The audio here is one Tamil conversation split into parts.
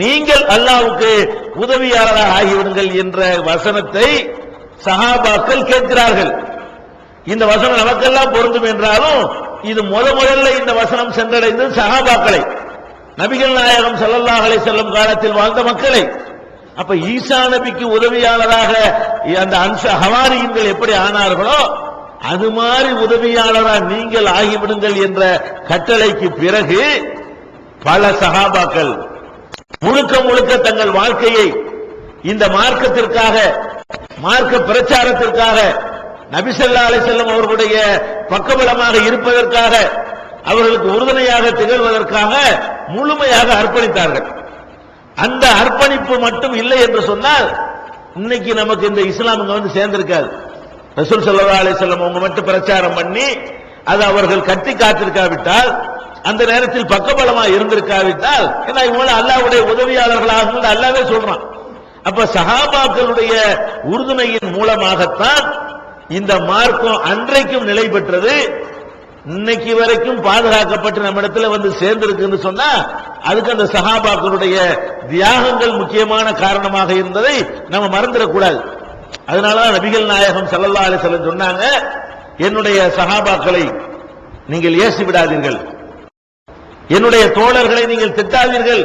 நீங்கள் அல்லாவுக்கு உதவியாளராக ஆகிவிடுங்கள் என்ற வசனத்தை சஹாபாக்கள் கேட்கிறார்கள். இந்த வசனம் நமக்கெல்லாம் பொருந்தும் என்றாலும் இது முத முதல்ல இந்த வசனம் சென்றடைந்தது சஹாபாக்களை. நபிகள் நாயகம் ஸல்லல்லாஹு செல்லும் காலத்தில் வாழ்ந்த மக்களை. அப்ப ஈசா நபிக்கு உதவியாளராக அந்த அன்ச ஹவாரியின்கள் எப்படி ஆனார்களோ அது மாதிரி உதவியாளராக நீங்கள் ஆகிவிடுங்கள் என்ற கட்டளைக்கு பிறகு பல சகாபாக்கள் முழுக்க முழுக்க தங்கள் வாழ்க்கையை இந்த மார்க்கத்திற்காக மார்க்க பிரச்சாரத்திற்காக நபிசல்லா அலிசல்லம் அவர்களுடைய பக்கபலமாக இருப்பதற்காக அவர்களுக்கு உறுதுணையாக திகழ்வதற்காக முழுமையாக அர்ப்பணித்தார்கள். அந்த அர்ப்பணிப்பு மட்டும் இல்லை என்று சொன்னால் இன்னைக்கு நமக்கு இந்த இஸ்லாம் இங்க வந்து சேர்ந்திருக்காது. ரசூல் சல்லா அலிசல்லம் அவங்க மட்டும் பிரச்சாரம் பண்ணி அது அவர்கள் கட்டி காத்திருக்காவிட்டால் அந்த நேரத்தில் பக்கபலமா இருந்திருக்காவிட்டால் ஏன்னா இவங்கள அல்லாவுடைய உதவியாளர்களாக அல்லாவே சொல்றான். அப்ப சஹாபாக்களுடைய உறுதுணையின் மூலமாகத்தான் இந்த மார்க்கம் அன்றைக்கும் நிலை பெற்றது. இன்னைக்கு வரைக்கும் பாதுகாக்கப்பட்டு நம்ம இடத்துல வந்து சேர்ந்திருக்குன்னு சொன்னா அதுக்கு அந்த சஹாபாக்களுடைய தியாகங்கள் முக்கியமான காரணமாக இருந்ததை நம்ம மறந்துடக்கூடாது. அதனாலதான் நபிகள் நாயகம் ஸல்லல்லாஹு அலைஹி சொன்னாங்க என்னுடைய சஹாபாக்களை நீங்கள் ஏசி விடாதீர்கள் என்னுடைய தோழர்களை நீங்கள் திட்டாதீர்கள்.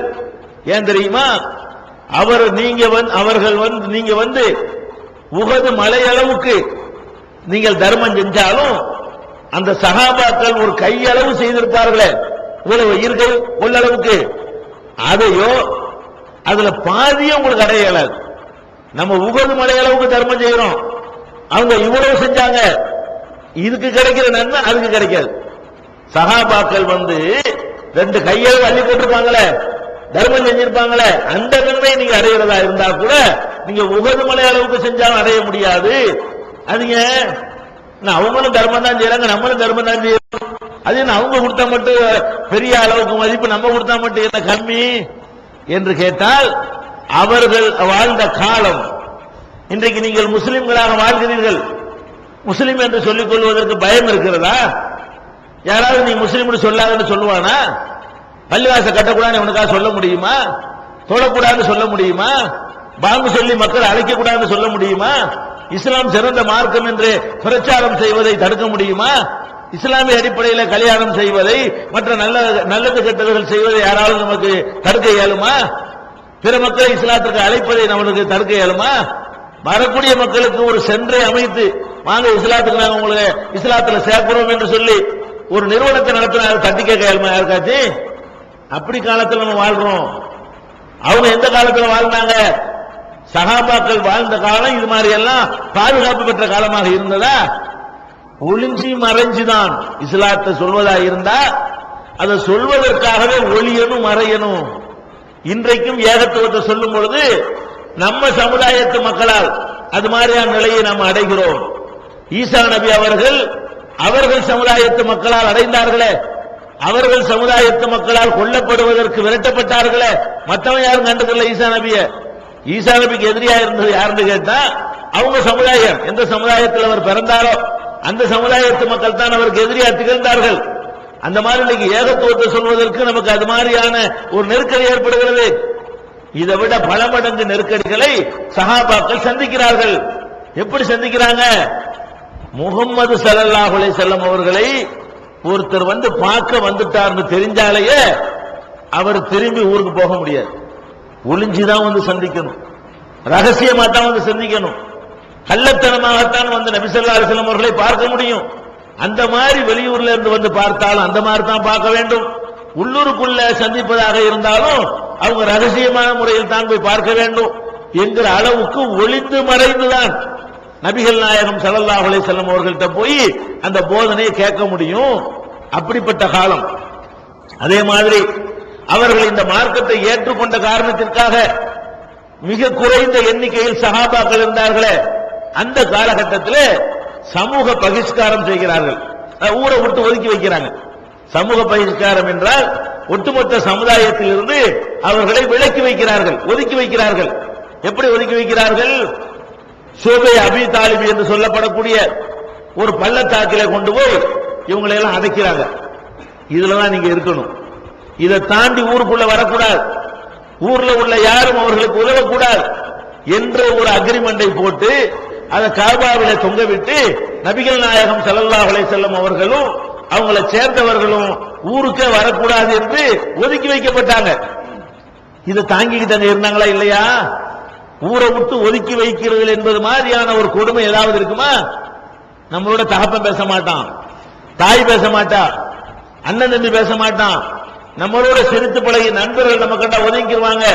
ஏன் தெரியுமா? அவர் நீங்க அவர்கள் வந்து நீங்க வந்து உகது மலையளவுக்கு நீங்கள் தர்மம் செஞ்சாலும் அந்த சகாபாக்கள் ஒரு கையளவு செய்திருப்பார்களே. இவ்வளவு உயிர்கள் கொள்ளளவுக்கு அதையோ அதுல பாதியும் உங்களுக்கு அடைய இயலாது நம்ம உகது மலையளவுக்கு தர்மம் செய்யறோம். அவங்க இவ்வளவு செஞ்சாங்க. இதுக்கு கிடைக்கிற நன்மை அதுக்கு கிடைக்காது. சகாபாக்கள் வந்து ரெண்டு கையால் அள்ளி போட்டிருப்பாங்களே தர்மம் செஞ்சிருப்பாங்களே அந்த நன்மை நீங்க அடைகிறதா இருந்தா கூட நீங்க உகது மலை அளவுக்கு செஞ்சாலும் அடைய முடியாது. அதுங்க நான் அவங்களும் தர்மம் தான் செய்யறாங்க நம்மளும் தர்மம் தான் செய்யறோம். அது என்ன அவங்க கொடுத்தா மட்டும் பெரிய அளவுக்கு மதிப்பு நம்ம கொடுத்தா மட்டும் என்ன கம்மி? என்று கேட்டால் அவர்கள் வாழ்ந்த காலம் இன்றைக்கு நீங்கள் முஸ்லிம்களாக வாழ்கிறீர்கள். முஸ்லிம் என்று சொல்லிக் கொள்வதற்கு பயம் இருக்கிறதா? யாராவது நீ முஸ்லீம்னு சொல்லாதுன்னு சொல்லுவானா? பள்ளிவாச கட்டக்கூடாதுன்னு உனக்காக சொல்ல முடியுமா? தொடக்கூடாதுன்னு சொல்ல முடியுமா? பாம்பு சொல்லி மக்கள் அழைக்க கூடாதுன்னு சொல்ல முடியுமா? இஸ்லாம் சிறந்த மார்க்கம் என்று பிரச்சாரம் செய்வதை தடுக்க முடியுமா? இஸ்லாமிய அடிப்படையில் கல்யாணம் செய்வதை மற்ற நல்ல நல்லது கெட்டவர்கள் செய்வதை யாராவது நமக்கு தடுக்க இயலுமா? பிற மக்களை இஸ்லாத்திற்கு அழைப்பதை நம்மளுக்கு தடுக்க இயலுமா? வரக்கூடிய மக்களுக்கு ஒரு சென்றை அமைத்து வாங்க இஸ்லாத்துக்கு நாங்கள் உங்களை இஸ்லாத்துல சேர்க்கிறோம் என்று சொல்லி ஒரு நிறுவனத்தை நடத்தினா தட்டி கேட்க இயலுமா யாருக்காச்சு? அப்படி காலத்தில் நம்ம வாழ்றோம். அவங்க எந்த காலத்தில் வாழ்ந்தாங்க? சகாபாக்கள் வாழ்ந்த காலம் இது மாதிரி எல்லாம் பாதுகாப்பு பெற்ற காலமாக இருந்ததா? ஒளிஞ்சி மறைஞ்சுதான். இஸ்லாத்தை சொல்வதா இருந்தா அதை சொல்வதற்காகவே ஒளியணும் மறையணும் இன்றைக்கும் ஏகத்துவத்தை சொல்லும் பொழுது நம்ம சமுதாயத்து மக்களால் அது மாதிரியான நிலையை நாம் அடைகிறோம். ஈசா நபி அவர்கள் அவர்கள் சமுதாயத்து மக்களால் அடைந்தார்களே. அவர்கள் சமுதாயத்து மக்களால் கொல்லப்படுவதற்கு விரட்டப்பட்டார்களே. மற்றவன் யாரும் கண்டதில்லை ஈசா நபிய. ஈசா நபிக்கு எதிரியா இருந்தது யாருன்னு கேட்டா அவங்க சமுதாயம். எந்த சமுதாயத்தில் அவர் பிறந்தாரோ அந்த சமுதாயத்து மக்கள் தான் அவருக்கு எதிரியா திகழ்ந்தார்கள். அந்த மாதிரி இன்னைக்கு ஏகத்துவத்தை சொல்வதற்கு நமக்கு அது மாதிரியான ஒரு நெருக்கடி ஏற்படுகிறது. இதை விட பல மடங்கு நெருக்கடிகளை சஹாபாக்கள் சந்திக்கிறார்கள். எப்படி சந்திக்கிறாங்க? முகம்மது சலல்லாஹுலே செல்லம் அவர்களை ஒருத்தர் வந்து பார்க்க வந்துட்டார்னு தெரிஞ்சாலேயே அவர் திரும்பி ஊருக்கு போக முடியாது. ஒளிஞ்சுதான் வந்து சந்திக்கணும். ரகசியமா தான் வந்து சந்திக்கணும். கள்ளத்தனமாகத்தான் வந்து நபிசல்லா ஸல்லல்லாஹு அவர்களை பார்க்க முடியும். அந்த மாதிரி வெளியூர்ல இருந்து வந்து பார்த்தாலும் அந்த மாதிரி தான் பார்க்க வேண்டும். உள்ளூருக்குள்ள சந்திப்பதாக இருந்தாலும் அவங்க ரகசியமான முறையில் தான் போய் பார்க்க வேண்டும் என்கிற அளவுக்கு ஒளிந்து மறைந்துதான் நபிகள் நாயகம் ஸல்லல்லாஹு அலைஹி செல்லம் அவர்கள்ட்ட போய் அந்த போதனையை கேட்க முடியும். அப்படிப்பட்ட காலம். அதே மாதிரி அவர்கள் இந்த மார்க்கத்தை ஏற்றுக்கொண்ட காரணத்திற்காக மிக குறைந்த எண்ணிக்கையில் சகாபாக்கள் இருந்தார்களே அந்த காலகட்டத்தில் சமூக பகிஷ்காரம் செய்கிறார்கள். ஊரை விட்டு ஒதுக்கி வைக்கிறாங்க. சமூக பகிஷ்காரம் என்றால் ஒட்டுமொத்த சமுதாயத்திலிருந்து அவர்களை விலக்கி வைக்கிறார்கள் ஒதுக்கி வைக்கிறார்கள். எப்படி ஒதுக்கி வைக்கிறார்கள்? சோபை அபி தாலிபி என்று சொல்லப்படக்கூடிய ஒரு பள்ளத்தாக்கில கொண்டு போய் இவங்களை எல்லாம் அடைக்கிறாங்க. இதுலதான் நீங்க இருக்கணும். இதை தாண்டி ஊருக்குள்ள வரக்கூடாது. ஊர்ல உள்ள யாரும் அவர்களுக்கு உதவக்கூடாது என்ற ஒரு அக்ரிமெண்டை போட்டு அதை காபாவில தொங்க விட்டு நபிகள் நாயகம் ஸல்லல்லாஹு செல்லும் அவர்களும் அவங்களை சேர்ந்தவர்களும் ஊருக்கே வரக்கூடாது என்று ஒதுக்கி வைக்கப்பட்டாங்க. இதை தாங்கிக்கிட்டு இருந்தாங்களா இல்லையா? ஊரை விட்டு ஒதுக்கி வைக்கிறது என்பது மாதிரியான ஒரு கொடுமை ஏதாவது இருக்குமா? நம்மளோட தகப்பன் பேச மாட்டான். தாய் பேச மாட்டா. அண்ணன் தம்பி பேச மாட்டான். நம்மளோட சிரித்து பழகிய நண்பர்கள் நம்ம கண்டா ஒதுங்கிடுவாங்க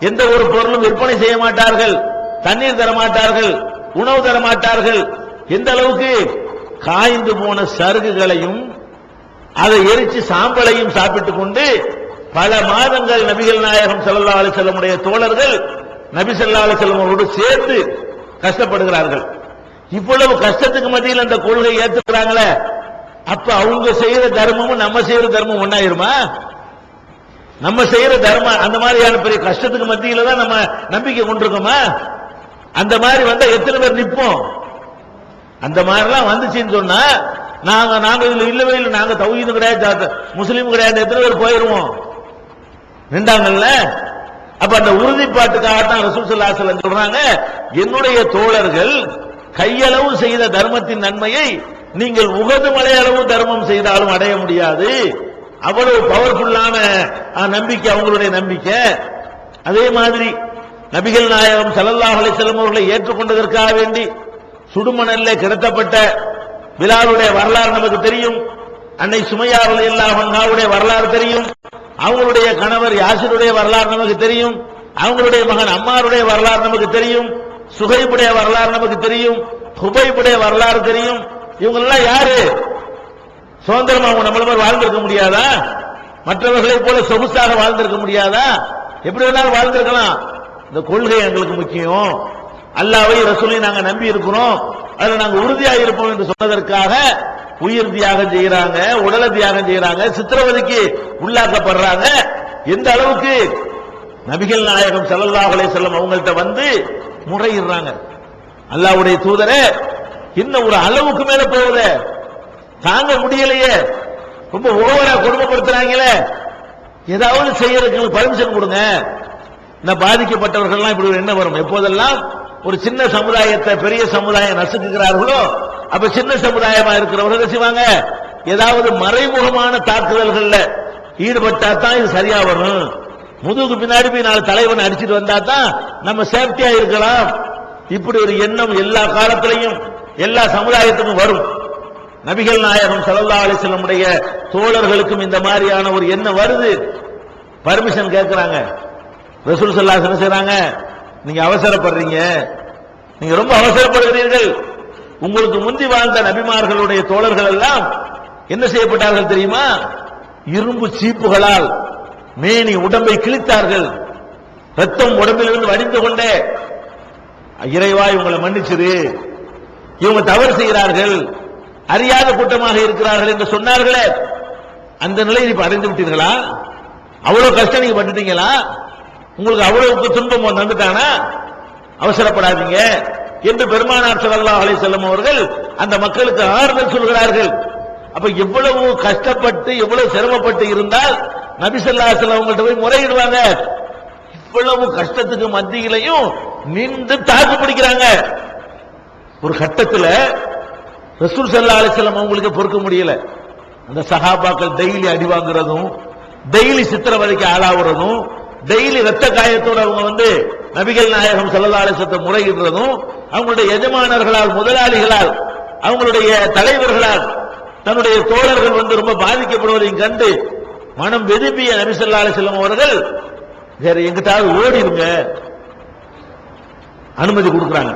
எந்த ஒரு பொருளும் விற்பனை செய்ய மாட்டார்கள். தண்ணீர் தர மாட்டார்கள். உணவு தர மாட்டார்கள். எந்த அளவுக்கு காய்ந்து போன சருகுகளையும் அதை எரிச்சு சாம்பலையும் சாப்பிட்டுக் கொண்டு பல மாதங்கள் நபிகள் நாயகம் ஸல்லல்லாஹு அலைஹி தோழர்கள் நபி செல்வங்களோடு சேர்த்து கஷ்டப்படுகிறார்கள். இவ்வளவு கஷ்டத்துக்கு மத்தியில் அந்த கொள்கை ஏத்துக்கிறாங்களே. அப்ப அவங்க செய்யற தர்மமும் நம்ம செய்யற தர்மம் ஒன்னாயிருமா? நம்ம செய்யற தர்மம் அந்த மாதிரியான பெரிய கஷ்டத்துக்கு மத்தியில தான் நம்ம நம்பிக்கை கொண்டிருக்கோமா? அந்த மாதிரி வந்தா எத்தனை பேர் நிற்போம்? அந்த மாதிரிலாம் வந்துச்சுன்னு சொன்னா நாங்க நாங்க இதுல இல்லவே இல்லை. நாங்க தௌஹீதும் கிடையாது ஜாத- முஸ்லீம் கிடையாது. எத்தனை பேர் போயிருவோம்? நின்றாங்கல்ல? அப்ப அந்த உறுதிப்பாட்டுக்காகத்தான் ரசூல் ஸல்லல்லாஹு சொல்றாங்க என்னுடைய தோழர்கள் கையளவு செய்த தர்மத்தின் நன்மையை நீங்கள் உகது மலையளவு தர்மம் செய்தாலும் அடைய முடியாது. அவ்வளவு பவர்ஃபுல்லான நம்பிக்கை அவங்களுடைய நம்பிக்கை. அதே மாதிரி நபிகள் நாயகம் ஸல்லல்லாஹு அலிசல்லம் அவர்களை ஏற்றுக்கொண்டதற்காக வேண்டி சுடுமணல்ல கிடத்தப்பட்ட பிலாலுடைய வரலாறு நமக்கு தெரியும். அன்னை சுமையா இல்லாமல் அன்ஹாவுடைய வரலாறு தெரியும். அவங்களுடைய கணவர் யாசிருடைய வரலாறு நமக்கு தெரியும். அவங்களுடைய மகன் அம்மாருடைய வரலாறு நமக்கு தெரியும். சுகைப்புடைய வரலாறு நமக்கு தெரியும். புகைப்புடைய வரலாறு தெரியும். இவங்கெல்லாம் யாரு? சுதந்திரமா அவங்க நம்மள மாதிரி வாழ்ந்திருக்க முடியாதா? மற்றவர்களைப் போல சொகுசாக வாழ்ந்திருக்க முடியாதா? எப்படி வேணாலும் வாழ்ந்திருக்கலாம். இந்த கொள்கை எங்களுக்கு முக்கியம். அல்லாவை ரசூலை நாங்க நம்பி இருக்கிறோம். அதுல நாங்க உறுதியாக இருப்போம் என்று சொன்னதற்காக உயிர் தியாகம் செய்யறாங்க உடலை தியாகம் செய்யறாங்க சித்திரவதைக்கு உள்ளாக்கப்படுறாங்க. எந்த அளவுக்கு நபிகள் நாயகம் ஸல்லல்லாஹு அலைஹி அவங்கள்ட்ட வந்து முறையிடுறாங்க. அல்லாஹ்வுடைய தூதர இன்னும் ஒரு அளவுக்கு மேல போகுதே? தாங்க முடியலையே. ரொம்ப ஓவரா கொடுமைப்படுத்துறாங்களே. ஏதாவது செய்யறதுக்கு பர்மிஷன் கொடுங்க. இந்த பாதிக்கப்பட்டவர்கள்லாம் இப்படி என்ன வரும். எப்போதெல்லாம் ஒரு சின்ன சமுதாயத்தை பெரிய சமுதாயம் நசுக்குகிறார்களோ அப்ப சின்ன சமுதாயமா இருக்கிறவர்கள் செய்வாங்க? ஏதாவது மறைமுகமான தாக்குதல்கள்ல ஈடுபட்டா தான் இது சரியா வரும். முதுகு பின்னாடி போய் நாலு தலைவன் அடிச்சிட்டு வந்தா தான் நம்ம சேஃப்டியா இருக்கலாம். இப்படி ஒரு எண்ணம் எல்லா காலத்திலையும் எல்லா சமுதாயத்துக்கும் வரும். நபிகள் நாயகம் ஸல்லல்லாஹு அலைஹி தோழர்களுக்கும் இந்த மாதிரியான ஒரு எண்ணம் வருது. பர்மிஷன் கேட்கிறாங்க ரசூல் ஸல்லல்லாஹு செய்றாங்க? நீங்க அவசரப்படுறீங்க. நீங்க ரொம்ப அவசரப்படுகிறீர்கள். உங்களுக்கு முந்தி வாழ்ந்த நபிமார்களுடைய தோழர்கள் எல்லாம் என்ன செய்யப்பட்டார்கள் தெரியுமா? இரும்பு சீப்புகளால் மேனி உடம்பை கிழித்தார்கள். ரத்தம் உடம்பிலிருந்து வடிந்து கொண்டே. இறைவா இவங்களை மன்னிச்சிரு. இவங்க தவறு செய்கிறார்கள். அறியாத கூட்டமாக இருக்கிறார்கள் என்று சொன்னார்களே. அந்த நிலையை இப்ப அடைந்து விட்டீர்களா? அவ்வளவு கஷ்டம் நீங்க பட்டுட்டீங்களா? உங்களுக்கு அவ்வளவுக்கு துன்பம் வந்துட்டானா? அவசரப்படாதீங்க. என்று பெருமானார் ஸல்லல்லாஹு அலை வஸல்லம் அவர்கள் அந்த மக்களுக்கு ஆறுதல் சொல்கிறார்கள். அப்ப எவ்வளவு கஷ்டப்பட்டு எவ்வளவு சிரமப்பட்டு இருந்தால் நபிசல்லா ஸல்லல்லாஹு அவங்கள்ட்ட போய் முறையிடுவாங்க. இவ்வளவு கஷ்டத்துக்கு மத்தியிலையும் நின்று தாக்கு பிடிக்கிறாங்க. ஒரு கட்டத்தில் ரசூல் ஸல்லல்லாஹு அலைஹி அவங்களுக்கு பொறுக்க முடியல. அந்த சகாபாக்கள் டெய்லி அடி வாங்குறதும் டெய்லி சித்திரவதைக்கு ஆளாகிறதும் டெய்லி ரத்த காயத்தோட அவங்க வந்து நபிகள் நாயகம் ஸல்லல்லாஹு அலைஹி முறையிடுறதும் அவங்களுடைய எஜமானர்களால் முதலாளிகளால் அவங்களுடைய தலைவர்களால் தன்னுடைய தோழர்கள் வந்து ரொம்ப பாதிக்கப்படுவதையும் கண்டு மனம் வெதும்பிய நபி செல்லும் அவர்கள் வேற எங்கிட்டாவது ஓடிருங்க அனுமதி கொடுக்குறாங்க.